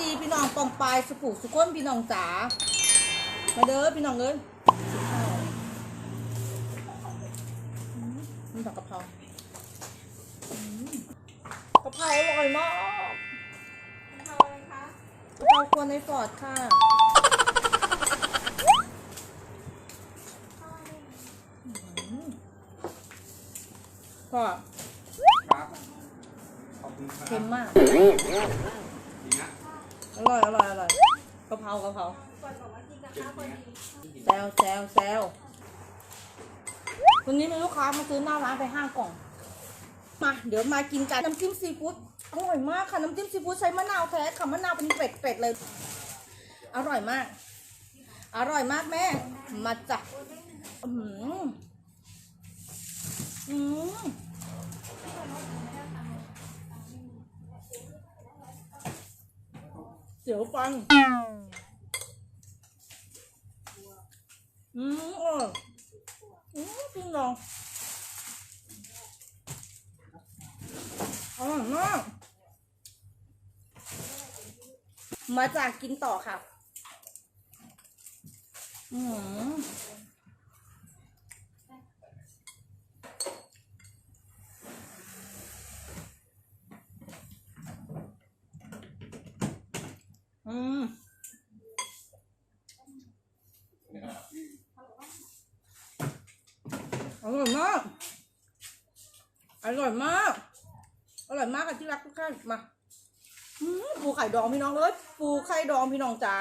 ดีพี่น้องปองปายสุขุสุขนพี่น้องจ๋ามาเด้อพี่น้องเอ้ยอืมนี่ผักกะเพราอืมกะเพราอร่อยมากกะเพราอะไรคะกะเพราครัวในฟอร์ดค่ะอืมพ่อครับขอบคุณครับเค็มมากดีนะ อร่อยอร่อยอร่อยกะเพรากะเพราก่อนบอกว่ากินกับข้าวพอดีแซวแซวแซววันนี้มีลูกค้ามาซื้อหน้าร้านไปห้ากล่อง มา เดี๋ยวมากินกันน้ำจิ้มซีฟู้ดอร่อยมากค่ะน้ำจิ้มซีฟู้ดใช้มะนาวแท้ค่ะมะนาวเป็นเกร็ดๆเลย อร่อยมาก อร่อยมากแม่ มาจ้ะอืมอืม เสียวฟังอืมอร่อยอืมจริงเหรออร่อยมากมาจากกินต่อค่ะ อืม อืมอร่อยมาก อร่อยมาก อร่อยมากค่ะที่รักทุกท่านมาปูไข่ดองพี่น้องเอ้ยปูไข่ดองพี่น้องจ๋า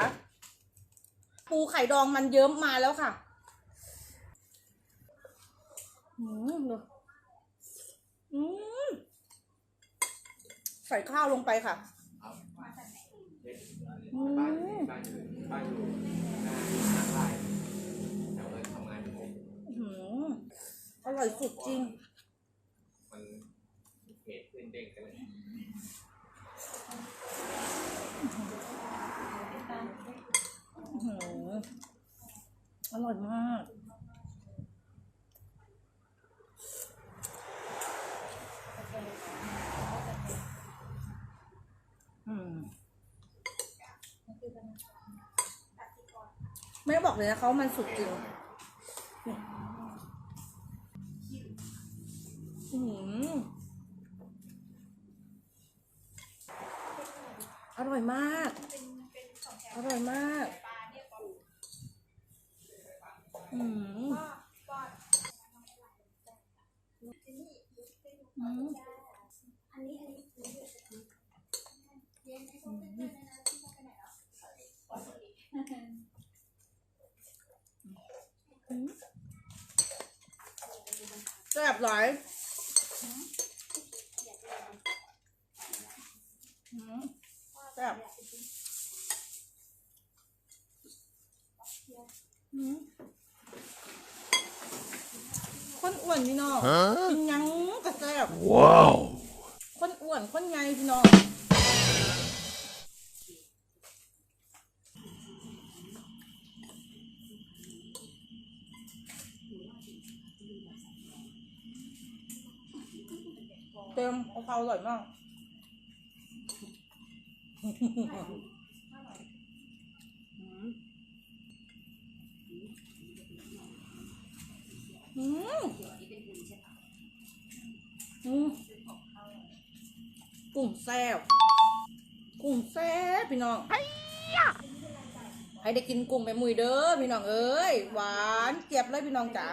ปูไข่ดองมันเยิ้มมาแล้วค่ะอืมดูอืมใส่ข้าวลงไปค่ะ บ้านอยู่บ้านอยู่บ้านอยู่หน้าหน้าไร่แถวเลยทำงานอยู่ผมอืมอร่อยสุดจริง มันเผ็ดขึ้นเด้งกันเลยอร่อยมาก แม่บอกเลยนะเขามันสุดจริงนี่อืมอร่อยมาก อร่อยมาก อืมอืม อันนี้อันนี้เย็นไอ้ส้มเต้นๆนะนะที่เขาไปไหนแล้ว แซ่บหลายอืมแซ่บอืมคนอ้วนพี่น้องกินหยังก็แซ่บ Wow. คนอ้วนคนใหญ่พี่น้อง เต็มกะเพราอร่อยมากอืมอืมกุ้งแซ่บกุ้งแซ่บพี่น้องให้ได้กินกุ้งไปมุยเด้อพี่น้องเอ้ยหวานเจี๊ยบเลยพี่น้องจ๋า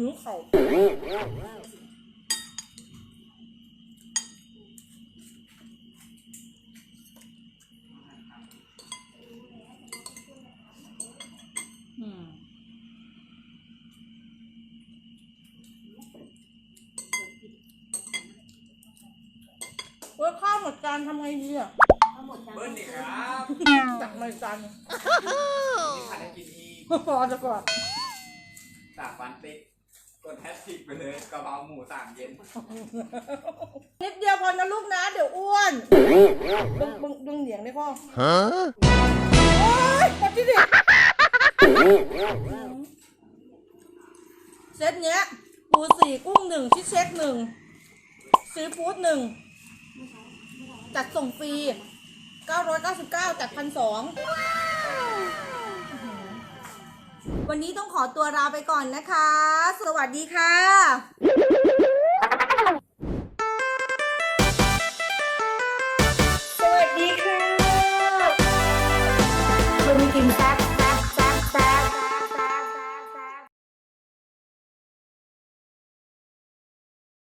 หิวเขาวอืมเว้ยข้าวหมดจานทำไงดีอะทั้งหมดจานเบิ้ลนี่ครับตักมาอีกจานนี่ขาดให้กินอีกพอจะก่อนตากฟันติดก็ ดแฮชแท็กไปเลยกะเพราหมูสามเย็นนิดเดียวพอนะลูกนะ เดี๋ยวอ้วนบึงบึงบึงเหนียงได้พ่อ Huh? โอ๊ยปฏิเดชเซตเนี้ยปูสี่กุ้งหนึ่งชิชเช็คหนึ่งซีฟู้ดหนึ่งจัดส่งฟรี 999จัดพันสอง วันนี้ต้องขอตัวลาไปก่อนนะคะ สวัสดีค่ะ